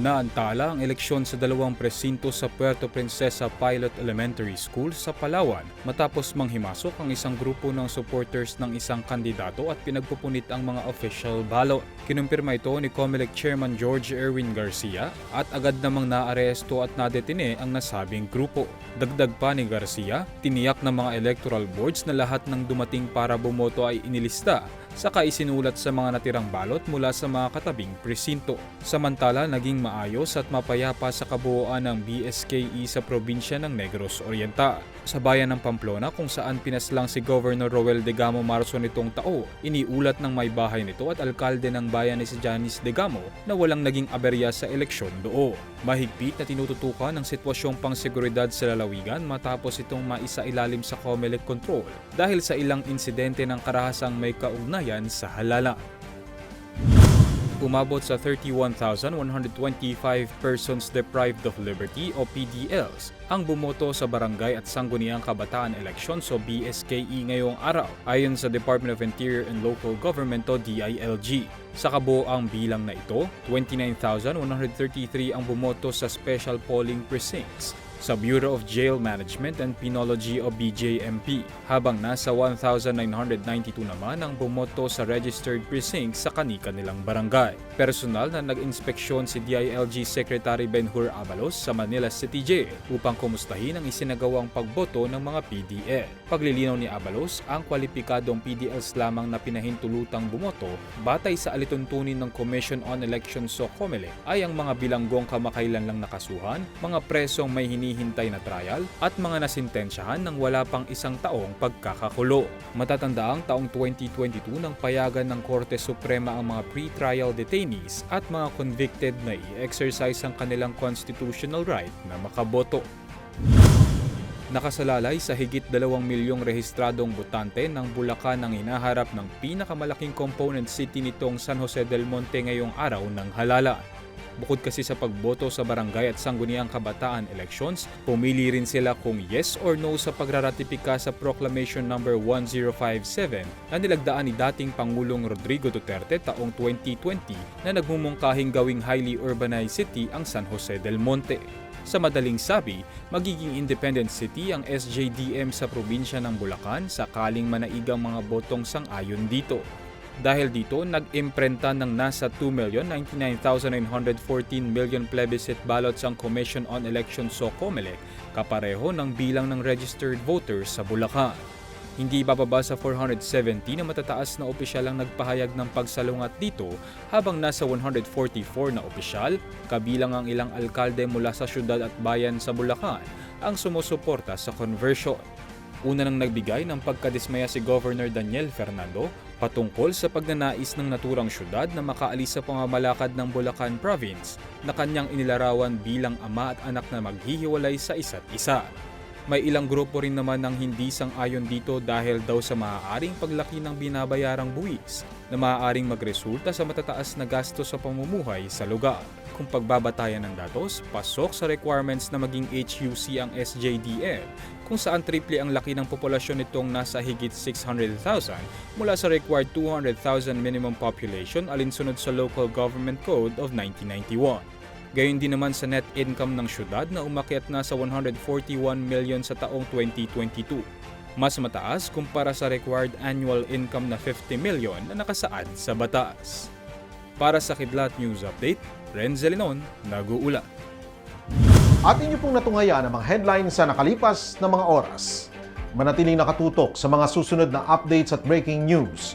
Naantala ang eleksyon sa dalawang presinto sa Puerto Princesa Pilot Elementary School sa Palawan matapos manghimasok ang isang grupo ng supporters ng isang kandidato at pinagpupunit ang mga official ballot. Kinumpirma ito ni COMELEC Chairman George Erwin Garcia at agad namang naaresto at nadetine ang nasabing grupo. Dagdag pa ni Garcia, tiniyak ng mga electoral boards na lahat ng dumating para bumoto ay inilista saka isinulat sa mga natirang balot mula sa mga katabing presinto. Samantala, naging maayos at mapayapa sa kabuuan ng BSKE sa probinsya ng Negros Oriental. Sa bayan ng Pamplona kung saan pinaslang si Governor Roel de Gamo Marso nitong tao, iniulat ng may bahay nito at alkalde ng bayan ni si Janice de Gamo na walang naging aberya sa eleksyon doo. Mahigpit na tinututukan ang sitwasyong pangseguridad sa lalawigan matapos itong maisailalim sa COMELEC control dahil sa ilang insidente ng karahasang may kaugnayan sa halala. Umabot sa 31,125 persons deprived of liberty o PDLs ang bumoto sa barangay at sangguniang kabataan elections o BSKE ngayong araw ayon sa Department of Interior and Local Government o DILG. Sa kabuoang bilang na ito, 29,133 ang bumoto sa special polling precincts sa Bureau of Jail Management and Penology o BJMP, habang nasa 1,992 naman ang bumoto sa registered precincts sa kani-kanilang barangay. Personal na nag-inspeksyon si DILG Secretary Benhur Abalos sa Manila City Jail upang kumustahin ang isinagawang pagboto ng mga PDL. Paglilinaw ni Abalos, ang kwalipikadong PDLs lamang na pinahintulutang bumoto batay sa alituntunin ng Commission on Elections o COMELEC ay ang mga bilanggong kamakailan lang nakasuhan, mga presong may hinihintay na trial at mga nasintensyahan ng wala pang isang taong pagkakakulo. Matatanda ang taong 2022 nang payagan ng Korte Suprema ang mga pre-trial detainees at mga convicted na i-exercise ang kanilang constitutional right na makaboto. Nakasalalay sa higit 2 milyong rehistradong botante ng Bulacan ang hinaharap ng pinakamalaking component city nitong San Jose del Monte ngayong araw ng halala. Bukod kasi sa pagboto sa barangay at sangguniang kabataan elections, pumili rin sila kung yes or no sa pagraratipika sa Proclamation No. 1057 na nilagdaan ni dating Pangulong Rodrigo Duterte taong 2020 na nagmumungkahing gawing highly urbanized city ang San Jose del Monte. Sa madaling sabi, magiging independent city ang SJDM sa probinsya ng Bulacan sakaling manaigang mga botong sang-ayon dito. Dahil dito, nag-imprenta ng nasa 2,099,914 million plebiscite ballots ang Commission on Elections o COMELEC, kapareho ng bilang ng registered voters sa Bulacan. Hindi bababa sa 470 na matataas na opisyal ang nagpahayag ng pagsalungat dito habang nasa 144 na opisyal, kabilang ang ilang alkalde mula sa syudad at bayan sa Bulacan, ang sumusuporta sa conversion. Una nang nagbigay ng pagkadismaya si Governor Daniel Fernando patungkol sa pagnanais ng naturang syudad na makaalis sa pamamalakad ng Bulacan Province na kanyang inilarawan bilang ama at anak na maghihiwalay sa isa't isa. May ilang grupo rin naman ng hindi sang-ayon dito dahil daw sa maaaring paglaki ng binabayarang buwis na maaaring magresulta sa matataas na gasto sa pamumuhay sa lugar. Kung pagbabatayan ng datos, pasok sa requirements na maging HUC ang SJDM kung saan triple ang laki ng populasyon nitong nasa higit 600,000 mula sa required 200,000 minimum population alinsunod sa Local Government Code of 1991. Gayon din naman sa net income ng syudad na umakyat na sa 141 million sa taong 2022. Mas mataas kumpara sa required annual income na 50 million na nakasaad sa batas. Para sa Kidlat News Update, Renzel Linon, nag-uula. At inyo pong natunghaya ang mga headlines sa nakalipas na mga oras. Manatiling nakatutok sa mga susunod na updates at breaking news.